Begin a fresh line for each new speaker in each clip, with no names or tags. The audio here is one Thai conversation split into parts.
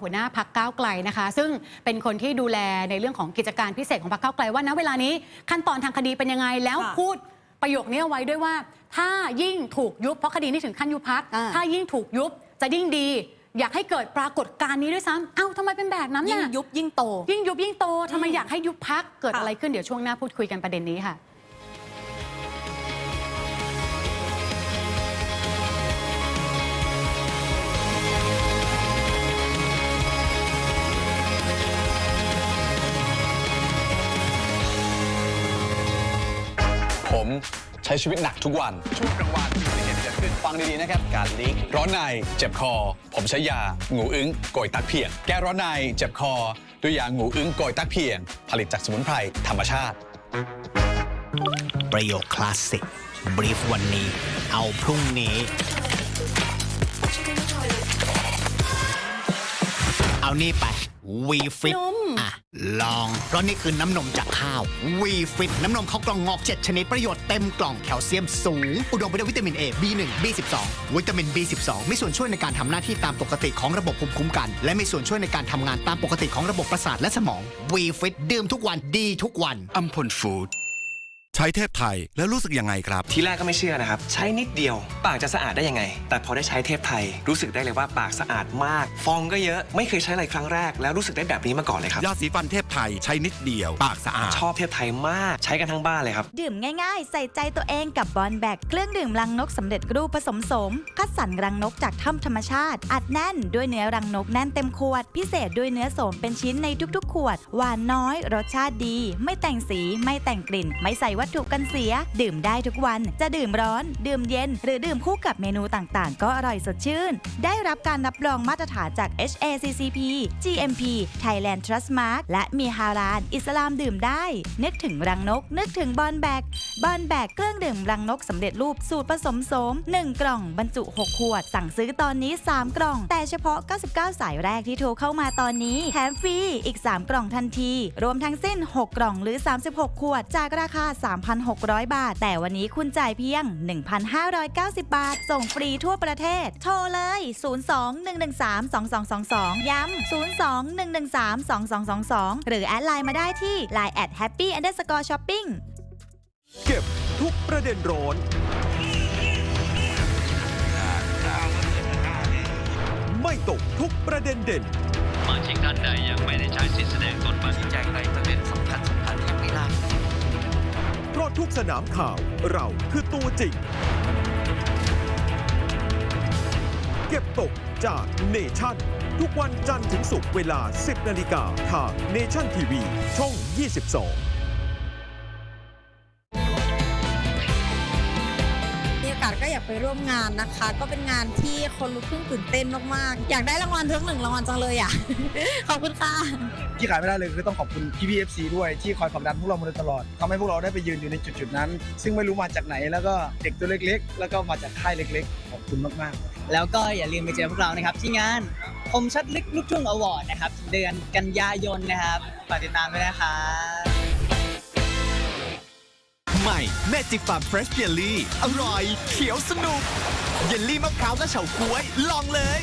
หัวหน้าพักก้าวไกลนะคะ ซึ่งเป็นคนที่ดูแลในเรื่องของกิจการพิเศษของพักก้าวไกลว่าณเวลานี้ขั้นตอนทางคดีเป็นยังไงแล้ว
ค่ะ
พูดประโยคนี้เอาไว้ด้วยว่า ถ้ายิ่งถูกยุบเพราะคดีนี้ถึงขั้นยุบพัก
อ่า
ถ้ายิ่งถูกยุบจะยิ่งดี อยากให้เกิดปรากฏการณ์นี้ด้วยซ้ำเอ้าทำไมเป็นแบบนั้น
ยิ่ง
น่ะ
ยุบยิ่งโต
ยิ่งยุบยิ่งโตทำไม
อืม
อยากให้ยุบพักเกิด
ค่ะ
อะไรขึ้นเดี๋ยวช่วงหน้าพูดคุยกันประเด็นนี้ค่ะ
ผมใช้ชีวิตหนักทุกวันช่วงกลางวันมีเหตุเกิดขึ้นฟังดีๆนะครับ การลีกร้อนในเจ็บคอ ผมใช้ยางูอึ้งโกยตักเพียง แก้ร้อนในเจ็บคอ ด้วยยางูอึ้งโกยตักเพียง ผลิตจากสมุนไพรธรรมชาติ
ประโยคคลาสสิกบรีฟวันนี้ เอาพรุ่งนี้ เอานี่ไป วีฟิต
นม
อะ ลอง เพราะนี่คือน้ำนมจากข้าววีฟิตน้ำนมข้าวกล่องงอก 7 ชนิดประโยชน์เต็มกล่องแคลเซียมสูง อุดมไปด้วยวิตามิน A B1 B12 วิตามิน B12 มีส่วนช่วยในการทำหน้าที่ตามปกติของระบบภูมิคุ้มกัน และมีส่วนช่วยในการทำงานตามปกติของระบบประสาทและสมองวีฟิตดื่มทุกวันดีทุกวัน
อัมพลฟู้ด
ใช้เทพไทยแล้วรู้สึกยังไงครับ
ทีแรกก็ไม่เชื่อนะครับ ใช้นิดเดียว ปากจะสะอาดได้ยังไง แต่พอได้ใช้เทพไทย รู้สึกได้เลยว่าปากสะอาดมาก ฟองก็เยอะไม่เคยใช้อะไรครั้งแรก แล้วรู้สึกได้แบบนี้มาก่อนเลยครับ
ยาสีฟันเทพไทยใช้นิดเดียว ปากสะอาด
ชอบเทพไทยมากใช้กันทั้งบ้านเลยครับ
ดื่มง่ายๆ ใส่ใจตัวเองกับบอลแบกเครื่องดื่มรังนกสำเร็จรูปผสมโสม คัดสรรรังนกจากถ้ำธรรมชาติ อัดแน่นด้วยเนื้อรังนกแน่นเต็มขวด พิเศษด้วยเนื้อโสมเป็นชิ้นในทุกๆ ขวดหวานน้อย รสชาติดี ไม่แต่งสีไม่แต่งกลิ่น ไม่ใส่วัตถุกันเสีย ดื่มได้ทุกวันจะดื่มร้อน ดื่มเย็น หรือดื่มคู่กับเมนูต่างๆ ก็อร่อยสดชื่น ได้รับการรับรองมาตรฐานจาก HACCP GMP Thailand Trust Mark และมีฮาลาลอิสลามดื่มได้ นึกถึงรังนก นึกถึงบอลแบกบอลแบกเครื่องดื่มรังนกสำเร็จรูปสูตรผสมโสม 1 กล่องบรรจุ 6 ขวด สั่งซื้อตอนนี้ 3 กล่อง แต่เฉพาะ 99 สายแรกที่โทรเข้ามาตอนนี้แถมฟรีอีก 3 กล่องทันที รวมทั้งสิ้น 6 กล่องหรือ 36 ขวดจากราคา3,600 บาท แต่วันนี้คุณจ่ายเพียง 1,590 บาท ส่งฟรีทั่วประเทศ โทรเลย 02-113-2222 ย้ำ 02-113-2222 หรือแอดไลน์มาได้ที่ line at happy underscore shopping
เก็บทุกประเด็นร้อนไม่ตกทุกประเด็นเด่น
สมาชิกท่านใดยังไม่ได้ใช้สิทธิแสดงตนมาชี้แจงในประเด็นสำคัญสำคัญ
สนามข่าว เราคือตัวจริง เก็บตกจากเนชั่น ทุกวันจันทร์ถึงศุกร์เวลา 10 นาฬิกาทางเนชั่นทีวีช่อง 22
อกาสก็อยากไปร่วมงานนะคะ ก็เป็นงานที่คนลุกขึ้นตื่นเต้นมากๆ อยากได้รางวัลทั้งหนึ่งรางวัลจังเลยอะ ขอบคุณค่ะ
ที่ขายไม่ได้เลยคือต้องขอบคุณพี่พีเอฟซีด้วยที่คอยผลักดันพวกเรามาโดยตลอดทำให้พวกเราได้ไปยืนอยู่ในจุดๆนั้น ซึ่งไม่รู้มาจากไหนแล้วก็เด็กตัวเล็ก ๆ แล้วก็มาจากค่ายเล็ก ๆ ขอบคุณมากๆ
แล้วก็อย่าลืมไปเจอพวกเรานะครับที่งานคมชัดลึกลูกทุ่งอวอร์ดนะครับเดือนกันยายนนะครับฝากติดตามด้วยนะครับ
ใหม่เมจิฟาร์มเฟรชเยลลี่อร่อย เขียวสนุก เยลลี่มะพร้าวและเฉาก๊วย ลองเลย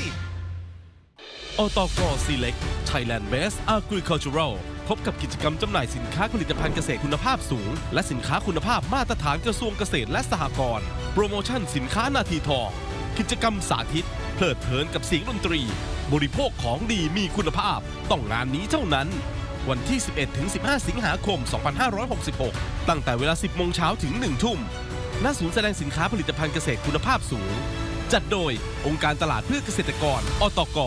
อตก Select Thailand Best Agricultural พบกับกิจกรรมจำหน่ายสินค้าผลิตภัณฑ์เกษตรคุณภาพสูง และสินค้าคุณภาพมาตรฐานกระทรวงเกษตรและสหกรณ์โปรโมชั่นสินค้านาทีทองกิจกรรมสาธิต เพลิดเพลินกับเสียงดนตรี บริโภคของดีมีคุณภาพ ต้องงานนี้เท่านั้น วันที่ 11-15 สิงหาคม 2566 ตั้งแต่เวลา 10 โมงเช้าถึง 1 ทุ่ม ณ ศูนย์แสดงสินค้าผลิตภัณฑ์เกษตรคุณภาพสูง จัดโดยองค์การตลาดเพื่อเกษตรกร อตก